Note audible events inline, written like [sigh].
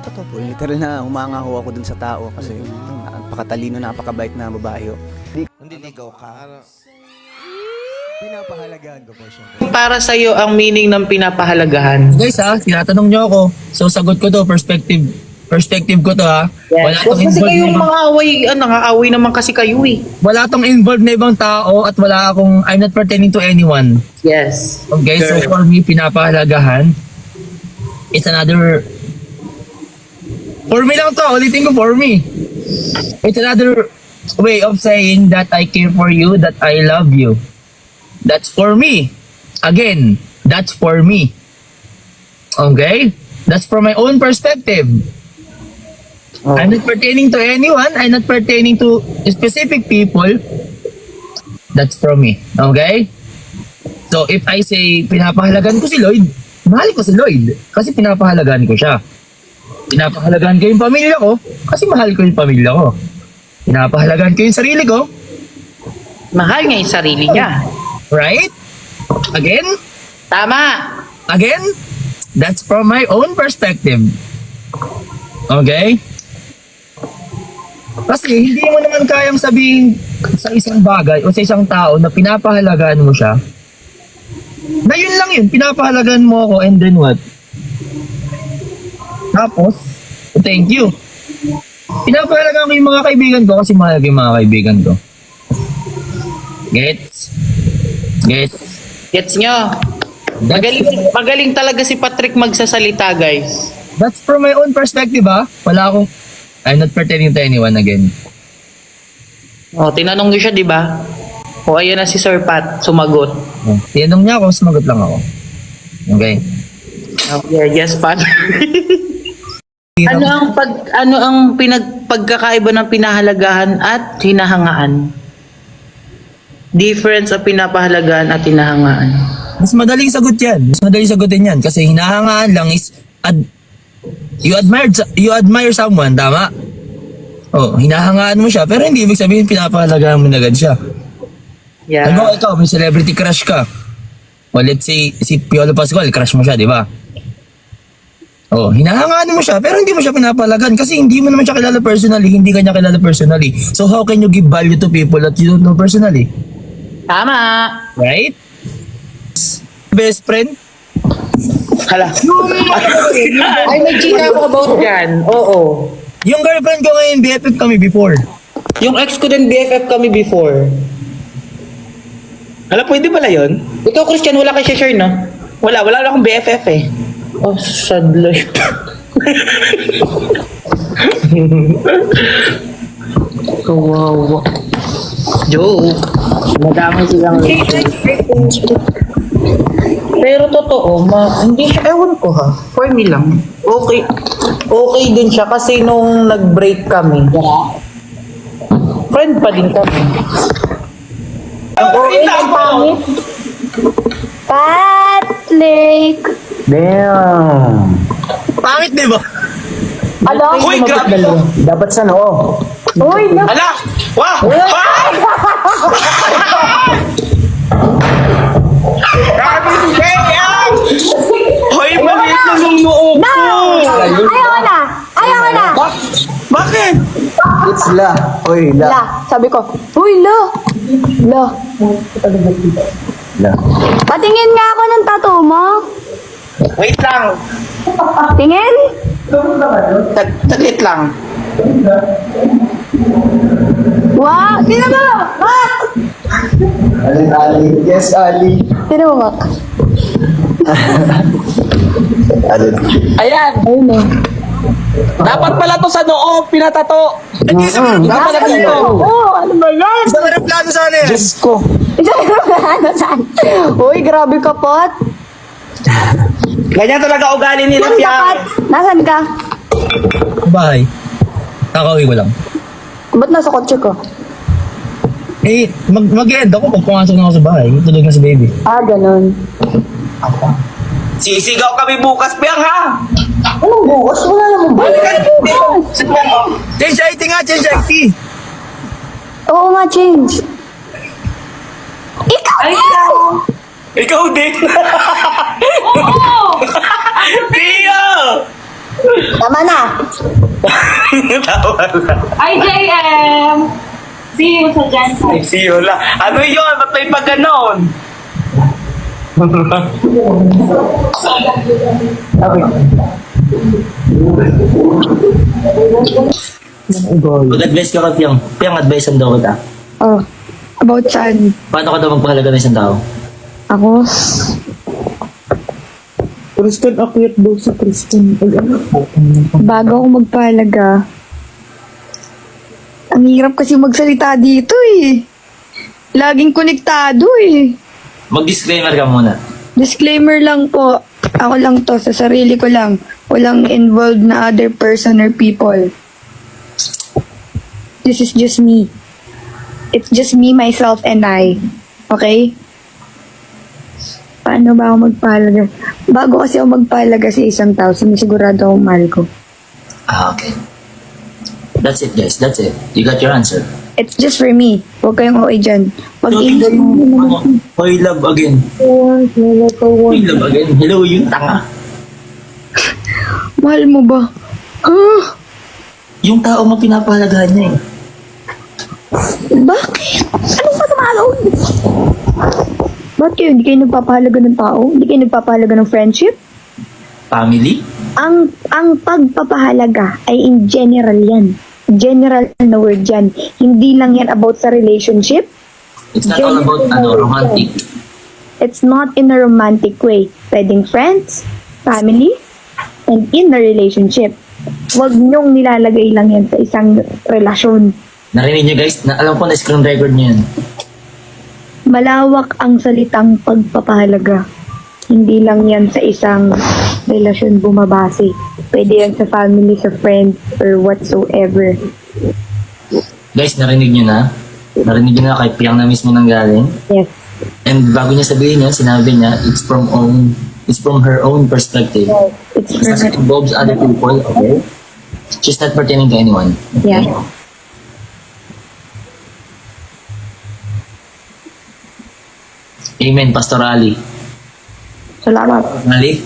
Totoo po, literal na humangaho ako dun sa tao kasi napakatalino, napakabait na babae. oh. Hindi ligaw ka. Pinapahalagaan ko po siya. Para sa iyo ang meaning ng pinapahalagahan. Guys ha, tinatanong nyo ako. So sagot ko to, perspective. Perspective ko to ha. Wala tong Kasi involved na kayong ibang, mga away, ah, nangaaway naman kasi kayo eh. wala tong involved na ibang tao at wala akong, I'm not pertaining to anyone. Yes. Okay, so for me, pinapahalagahan. It's another... For me lang to, ulitin ko for me. It's another way of saying that I care for you, that I love you. That's for me. Again, that's for me. Okay? That's from my own perspective. I'm not pertaining to anyone. I'm not pertaining to specific people. That's from me. Okay? So, if I say, pinapahalagan ko si Lloyd, mahal ko si Lloyd. Kasi pinapahalagan ko siya. Pinapahalagan ko yung pamilya ko, kasi mahal ko yung pamilya ko. Pinapahalagan ko yung sarili ko, Mahal niya yung sarili niya. right? Again, Tama. again, that's from my own perspective. Okay? Kasi hindi mo naman kayang sabihin sa isang bagay o sa isang tao na pinapahalagaan mo siya. Na yun lang yun, pinapahalagaan mo ako and then what? Tapos, thank you. Pinapahalagaan ko yung mga kaibigan ko kasi mahalaga yung mga kaibigan ko. Gets? Gets? Gets nyo? That's, Magaling, magaling talaga si Patrick magsasalita, guys. that's from my own perspective ha. Wala akong, I'm not pertaining to anyone again. O, tinanong niyo siya, di ba? O, ayun na si Sir Pat, sumagot. Oh, Tinanong niya ako, sumagot lang ako. Okay. Okay, yes, Pat. [laughs] ano ang pag ano ang pinag pagkakaiba ng pinahalagahan at hinahangaan? Difference ang pinapahalagahan at hinahangaan. Mas madaling sagot yan. Mas madaling sagutin yan. Kasi hinahangaan lang is, ad, you admire, you admire someone, tama? Oh, hinahangaan mo siya, pero hindi ibig sabihin pinapahalagaan mo na agad siya. Yeah. Ano ikaw, may celebrity crush ka. O let's say, si Piolo Pascual, crush mo siya, di ba? Oh, hinahangaan mo siya, pero hindi mo siya pinapalagan kasi hindi mo naman siya kilala personally, hindi ka niya kilala personally. So how can you give value to people that you don't know personally? Tama. Right? Best friend? Hala. Ay, may chika ako about yan. Oo. Yung girlfriend ko ngayon, BFF kami before. Yung ex ko din BFF kami before. Hala, pwede pala yun? Ikaw, Christian, wala kay share, no? Wala, wala na akong BFF eh. Oh, sad life. Kawawa. Joke. Madami silang Pero totoo, ma, hindi siya, ewan ko ha. For me lang. Okay. Okay din siya kasi nung nag-break kami. Friend pa din kami. Ang okay ang pangit. Patrick! Damn. Pangit, di ba? Alam? Uy, grabe to. Dapat sa noo. Uy, na- Hala! Wow! Wow! Grabe si Kaya! Hoy, maliit na yung noo ko! Ayaw na! Ayaw na! Bakit? It's la. Oy, la. La, sabi ko, Uy, la! La. La. Patingin nga ako ng tattoo mo. Wait lang. Tingin? Tag taglit lang. Wow! Tingnan mo! Mak! Ali, Ali. Yes, Ali. Tingnan mo, Mak. Ali. Ayan. Ayun eh. Dapat pala to sa noo, pinatato. Mga Dapat pala dito. Oo, ano ba yan? Sa mga plano sana yan. Diyos ko. Isa ano saan? Uy, grabe ka, Pat. Ganyan talaga ugali nila, Nasaan ka, Piang. Pat? Nasaan ka? Bahay. Kakauwi ko lang. Ba't nasa kotse ko? Eh, mag mag-end ako pag pumasok na ako sa bahay. Tulog na si baby. Ah, ganun. Sisigaw kami bukas, Piang, ha? Anong bukas? Wala namang bukas. Change IT nga, change IT. Oo nga, change. Ikaw! Ikaw din. [laughs] Tama na. Tawa na. Ay, JM! See you sa Jensen. Ay, see you lang. Ano yun? Ba't may pag ganon? Mag-advise ka ka, Piyang. Piyang, advice ang daw kita. Oh, about saan? Paano ka daw magpahalaga ng isang tao? Ako? Kristen, akyat daw si Kristen. Ay, ano? Bago ako magpahalaga. Ang hirap kasi magsalita dito eh. Laging konektado eh. Mag-disclaimer ka muna. Disclaimer lang po. Ako lang to, sa sarili ko lang. Walang involved na other person or people. This is just me. It's just me, myself, and I. Okay? Paano ba ako magpahalaga? Bago kasi ako magpahalaga sa isang tao, sinisigurado ako mahal ko. Ah, okay. That's it, guys. That's it. You got your answer. It's just for me. Huwag kayong OA dyan. Pag So, tingnan mo, ano, Hoy, love again. Hoy, love again. Hello, you tanga. [laughs] mahal mo ba? Ah, Yung tao mo pinapahalagahan niya eh. bakit? Anong masama doon? Bakit kayo? Hindi kayo nagpapahalaga ng tao? Hindi kayo nagpapahalaga ng friendship? Family? Ang ang pagpapahalaga ay in general yan. General na word yan. Hindi lang yan about sa relationship. It's not all about ano, romantic. It's not in a romantic way. Pwedeng friends, family, and in a relationship. Huwag niyong nilalagay lang yan sa isang relasyon. Narinig niyo guys? Na, alam ko na screen record niyo yun. Malawak ang salitang pagpapahalaga. Hindi lang yan sa isang relasyon bumabase. Pwede yan sa family, sa friends, or whatsoever. Guys, narinig niyo na? Narinig niyo na kay Piang na mismo nang galing? Yes. And bago niya sabihin yun, sinabi niya, it's from own, it's from her own perspective. It's It doesn't for involves other people, okay? She's not pertaining to anyone. Yeah. Amen, Pastor Ali. Salamat. Ali?